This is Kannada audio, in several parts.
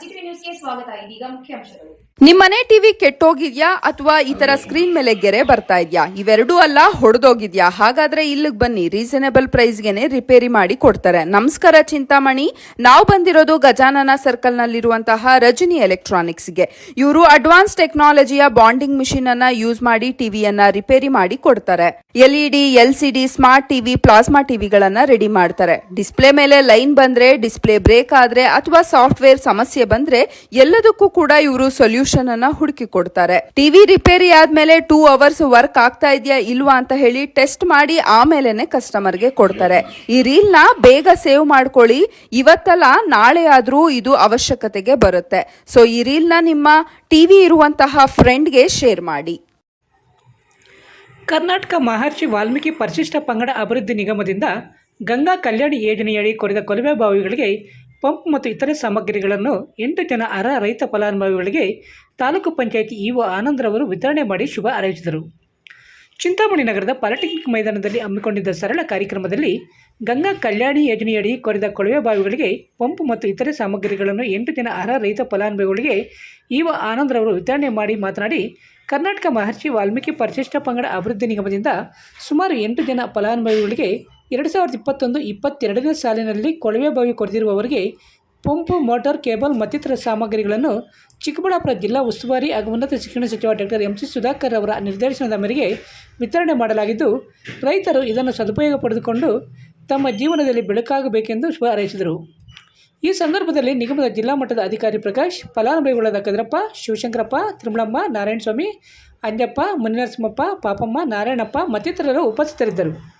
ಸಿಕ್ರಿ ನ್ಯೂಸ್ಗೆ ಸ್ವಾಗತ ಇದೀಗ ಮುಖ್ಯಾಂಶಗಳು ನಿಮ್ಮನೆ ಟಿವಿ ಕೆಟ್ಟೋಗಿದ್ಯಾ ಅಥವಾ ಈ ತರ ಸ್ಕ್ರೀನ್ ಮೇಲೆ ಗೆರೆ ಬರ್ತಾ ಇದ್ಯಾ? ಇವೆರಡೂ ಅಲ್ಲ, ಹೊಡೆದೋಗಿದ್ಯಾ? ಹಾಗಾದ್ರೆ ಇಲ್ಲಿಗೆ ಬನ್ನಿ, ರೀಸನೇಬಲ್ ಪ್ರೈಸ್ಗೆನೆ ರಿಪೇರಿ ಮಾಡಿ ಕೊಡ್ತಾರೆ. ನಮಸ್ಕಾರ ಚಿಂತಾಮಣಿ. ನಾವು ಬಂದಿರೋದು ಗಜಾನನ ಸರ್ಕಲ್ ನಲ್ಲಿರುವಂತಹ ರಜನಿ ಎಲೆಕ್ಟ್ರಾನಿಕ್ಸ್ಗೆ. ಇವರು ಅಡ್ವಾನ್ಸ್ ಟೆಕ್ನಾಲಜಿಯ ಬಾಂಡಿಂಗ್ ಮಿಷಿನ್ ಅನ್ನ ಯೂಸ್ ಮಾಡಿ ಟಿವಿಯನ್ನ ರಿಪೇರಿ ಮಾಡಿ ಕೊಡ್ತಾರೆ. LED D, smart TV, plasma ಟಿವಿಗಳನ್ನ ready ಮಾಡ್ತಾರೆ. ಡಿಸ್ಪ್ಲೇ ಮೇಲೆ ಲೈನ್ ಬಂದ್ರೆ, ಡಿಸ್ಪ್ಲೇ ಬ್ರೇಕ್ ಆದ್ರೆ ಅಥವಾ ಸಾಫ್ಟ್ವೇರ್ ಸಮಸ್ಯೆ ಬಂದ್ರೆ ಎಲ್ಲದಕ್ಕೂ ಕೂಡ ಇವರು ಸೊಲ್ಯೂಷನ್ ಅನ್ನ ಹುಡುಕಿ ಕೊಡ್ತಾರೆ. ಟಿವಿ ರಿಪೇರಿ ಆದ್ಮೇಲೆ ಟೂ ಅವರ್ಸ್ ವರ್ಕ್ ಆಗ್ತಾ ಇದೆಯಾ ಇಲ್ವಾ ಅಂತ ಹೇಳಿ ಟೆಸ್ಟ್ ಮಾಡಿ ಆಮೇಲೆನೆ ಕಸ್ಟಮರ್ಗೆ ಕೊಡ್ತಾರೆ. ಈ ರೀಲ್ನ ಬೇಗ ಸೇವ್ ಮಾಡ್ಕೊಳ್ಳಿ, ಇವತ್ತಲ್ಲ ನಾಳೆ ಆದ್ರೂ ಇದು ಅವಶ್ಯಕತೆಗೆ ಬರುತ್ತೆ. ಸೊ ಈ ರೀಲ್ನ ನಿಮ್ಮ ಟಿವಿ ಇರುವಂತಹ ಫ್ರೆಂಡ್ಗೆ ಶೇರ್ ಮಾಡಿ. ಕರ್ನಾಟಕ ಮಹರ್ಷಿ ವಾಲ್ಮೀಕಿ ಪರಿಶಿಷ್ಟ ಪಂಗಡ ಅಭಿವೃದ್ಧಿ ನಿಗಮದಿಂದ ಗಂಗಾ ಕಲ್ಯಾಣ ಯೋಜನೆಯಡಿ ಕೊರೆದ ಕೊಳವೆ ಬಾವಿಗಳಿಗೆ ಪಂಪ್ ಮತ್ತು ಇತರೆ ಸಾಮಗ್ರಿಗಳನ್ನು ಎಂಟು ಜನ ಅರ್ಹ ರೈತ ಫಲಾನುಭವಿಗಳಿಗೆ ತಾಲೂಕು ಪಂಚಾಯಿತಿ ಇಒ ಆನಂದ್ರವರು ವಿತರಣೆ ಮಾಡಿ ಶುಭ ಹಾರೈಸಿದರು. ಚಿಂತಾಮಣಿ ನಗರದ ಪಾಲಿಟೆಕ್ನಿಕ್ ಮೈದಾನದಲ್ಲಿ ಹಮ್ಮಿಕೊಂಡಿದ್ದ ಸರಳ ಕಾರ್ಯಕ್ರಮದಲ್ಲಿ ಗಂಗಾ ಕಲ್ಯಾಣಿ ಯೋಜನೆಯಡಿ ಕೊರೆದ ಕೊಳವೆ ಬಾವಿಗಳಿಗೆ ಪಂಪ್ ಮತ್ತು ಇತರೆ ಸಾಮಗ್ರಿಗಳನ್ನು ಎಂಟು ಜನ ಅರ್ಹ ರೈತ ಫಲಾನುಭವಿಗಳಿಗೆ ಇವ ಆನಂದ್ರವರು ವಿತರಣೆ ಮಾಡಿ ಮಾತನಾಡಿ, ಕರ್ನಾಟಕ ಮಹರ್ಷಿ ವಾಲ್ಮೀಕಿ ಪರಿಶಿಷ್ಟ ಪಂಗಡ ಅಭಿವೃದ್ಧಿ ನಿಗಮದಿಂದ ಸುಮಾರು ಎಂಟು ಜನ ಫಲಾನುಭವಿಗಳಿಗೆ ಎರಡು ಸಾವಿರದ ಇಪ್ಪತ್ತೊಂದು ಇಪ್ಪತ್ತೆರಡನೇ ಸಾಲಿನಲ್ಲಿ ಕೊಳವೆ ಬಾವಿ ಕೊರೆದಿರುವವರಿಗೆ ಪಂಪು ಮೋಟಾರ್ ಕೇಬಲ್ ಮತ್ತಿತರ ಸಾಮಗ್ರಿಗಳನ್ನು ಚಿಕ್ಕಬಳ್ಳಾಪುರ ಜಿಲ್ಲಾ ಉಸ್ತುವಾರಿ ಹಾಗೂ ಉನ್ನತ ಶಿಕ್ಷಣ ಸಚಿವ ಡಾಕ್ಟರ್ ಎಂ ಸಿ ಸುಧಾಕರ್ ಅವರ ನಿರ್ದೇಶನದ ಮೇರೆಗೆ ವಿತರಣೆ ಮಾಡಲಾಗಿದ್ದು, ರೈತರು ಇದನ್ನು ಸದುಪಯೋಗ ಪಡೆದುಕೊಂಡು ತಮ್ಮ ಜೀವನದಲ್ಲಿ ಬೆಳಕಾಗಬೇಕೆಂದು ಶುಭ ಹಾರೈಸಿದರು. ಈ ಸಂದರ್ಭದಲ್ಲಿ ನಿಗಮದ ಜಿಲ್ಲಾ ಮಟ್ಟದ ಅಧಿಕಾರಿ ಪ್ರಕಾಶ್, ಫಲಾನುಭವಿಗಳಾದ ಕದ್ರಪ್ಪ, ಶಿವಶಂಕರಪ್ಪ, ತಿರುಮಳಮ್ಮ, ನಾರಾಯಣಸ್ವಾಮಿ, ಅಂಜಪ್ಪ, ಮುನಿನರಸಿಂಹಪ್ಪ, ಪಾಪಮ್ಮ, ನಾರಾಯಣಪ್ಪ ಮತ್ತಿತರರು ಉಪಸ್ಥಿತರಿದ್ದರು.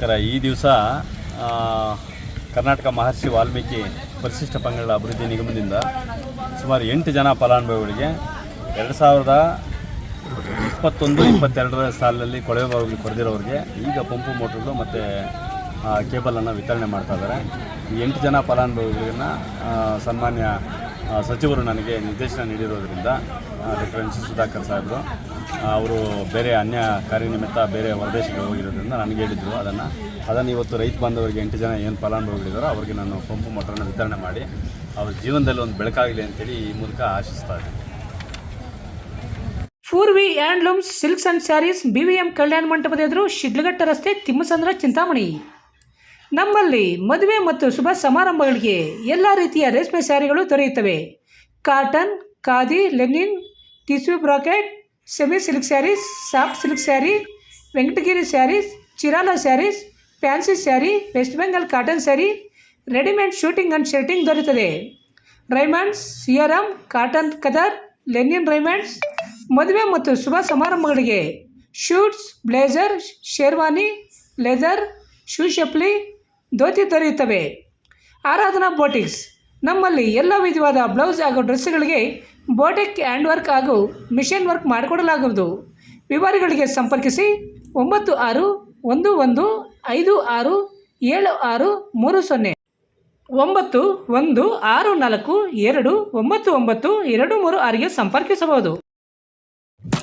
ನಮಸ್ಕಾರ ಈ ದಿವಸ ಕರ್ನಾಟಕ ಮಹರ್ಷಿ ವಾಲ್ಮೀಕಿ ಪರಿಶಿಷ್ಟ ಪಂಗಡ ಅಭಿವೃದ್ಧಿ ನಿಗಮದಿಂದ ಸುಮಾರು ಎಂಟು ಜನ ಫಲಾನುಭವಿಗಳಿಗೆ ಎರಡು ಸಾವಿರದ ಇಪ್ಪತ್ತೊಂದು, ಇಪ್ಪತ್ತೆರಡರ ಸಾಲಿನಲ್ಲಿ ಕೊಳವೆ ಬಾವಿಗೆ ಕೊರೆದಿರೋರಿಗೆ ಈಗ ಪಂಪು ಮೋಟ್ರುಗಳು ಮತ್ತು ಕೇಬಲನ್ನು ವಿತರಣೆ ಮಾಡ್ತಾ ಇದ್ದಾರೆ. ಈ ಎಂಟು ಜನ ಫಲಾನುಭವಿಗಳನ್ನ ಸನ್ಮಾನ್ಯ ಸಚಿವರು ನನಗೆ ನಿರ್ದೇಶನ ನೀಡಿರೋದ್ರಿಂದ ಡಾಕ್ಟರ್ ಎನ್ ಸಿ ಸುಧಾಕರ್ ಸಾಹೇಬರು ಅವರು ಬೇರೆ ಅನ್ಯ ಕಾರ್ಯನಿಮಿತ್ತ ಬೇರೆ ಹೊರದೇಶಕ್ಕೆ ಹೋಗಿರೋದ್ರಿಂದ ನನಗೆ ಹೇಳಿದರು ಅದನ್ನು. ಅದನ್ನು ಇವತ್ತು ರೈತ ಬಾಂಧವರಿಗೆ ಎಂಟು ಜನ ಏನು ಫಲಾನುಭವಿಗಳಿದ್ದಾರೋ ಅವರಿಗೆ ನಾನು ಪಂಪು ಮೋಟ್ರನ್ನು ವಿತರಣೆ ಮಾಡಿ, ಅವ್ರ ಜೀವನದಲ್ಲಿ ಒಂದು ಬೆಳಕಾಗಲಿ ಅಂತೇಳಿ ಈ ಮೂಲಕ ಆಶಿಸ್ತಾ ಇದ್ದೀನಿ. Poorvi handlooms, silks and sarees, B V M ಕಲ್ಯಾಣ ಮಂಟಪದ ಎದುರು ಶಿಡ್ಲಘಟ್ಟ ರಸ್ತೆ ತಿಮ್ಮಸಂದ್ರ ಚಿಂತಾಮಣಿ. ನಮ್ಮಲ್ಲಿ ಮದುವೆ ಮತ್ತು ಶುಭ ಸಮಾರಂಭಗಳಿಗೆ ಎಲ್ಲ ರೀತಿಯ ರೇಷ್ಮೆ ಸ್ಯಾರಿಗಳು ದೊರೆಯುತ್ತವೆ. Cotton, khadi, linen, tissue brocade, semi silk saris, soft silk sari, Venkatagiri saris Chirala saris, fancy sari, West Bengal cotton sari, readymade suiting and shirting ದೊರೆಯುತ್ತದೆ. ರೈಮಂಡ್ಸ್ ಸಿಯರಮ್ ಕಾಟನ್ ಕದರ್, ಲೆನಿನ್ ರೈಮಂಡ್ಸ್, ಮದುವೆ ಮತ್ತು ಶುಭ ಸಮಾರಂಭಗಳಿಗೆ suits blazer sherwani, leather, shoe ಚಪ್ಪಲಿ ಧೋತಿ ದೊರೆಯುತ್ತವೆ. ಆರಾಧನಾ ಬೋಟಿಕ್ಸ್. ನಮ್ಮಲ್ಲಿ ಎಲ್ಲ ವಿಧವಾದ ಬ್ಲೌಸ್ ಹಾಗೂ ಡ್ರೆಸ್ಗಳಿಗೆ ಬೋಟಿಕ್ ಹ್ಯಾಂಡ್ ವರ್ಕ್ ಹಾಗೂ ಮಿಷಿನ್ ವರ್ಕ್ ಮಾಡಿಕೊಡಲಾಗುವುದು. ವಿವರಗಳಿಗೆ ಸಂಪರ್ಕಿಸಿ ಒಂಬತ್ತು ಆರು ಒಂದು ಒಂದು ಐದು ಆರು ಏಳು ಆರು ಮೂರು ಸೊನ್ನೆ. ಒಂಬತ್ತು ಒಂದು ಆರು ನಾಲ್ಕು ಎರಡು ಒಂಬತ್ತು ಒಂಬತ್ತು ಎರಡು ಮೂರು ಆರಿಗೆ ಸಂಪರ್ಕಿಸಬಹುದು.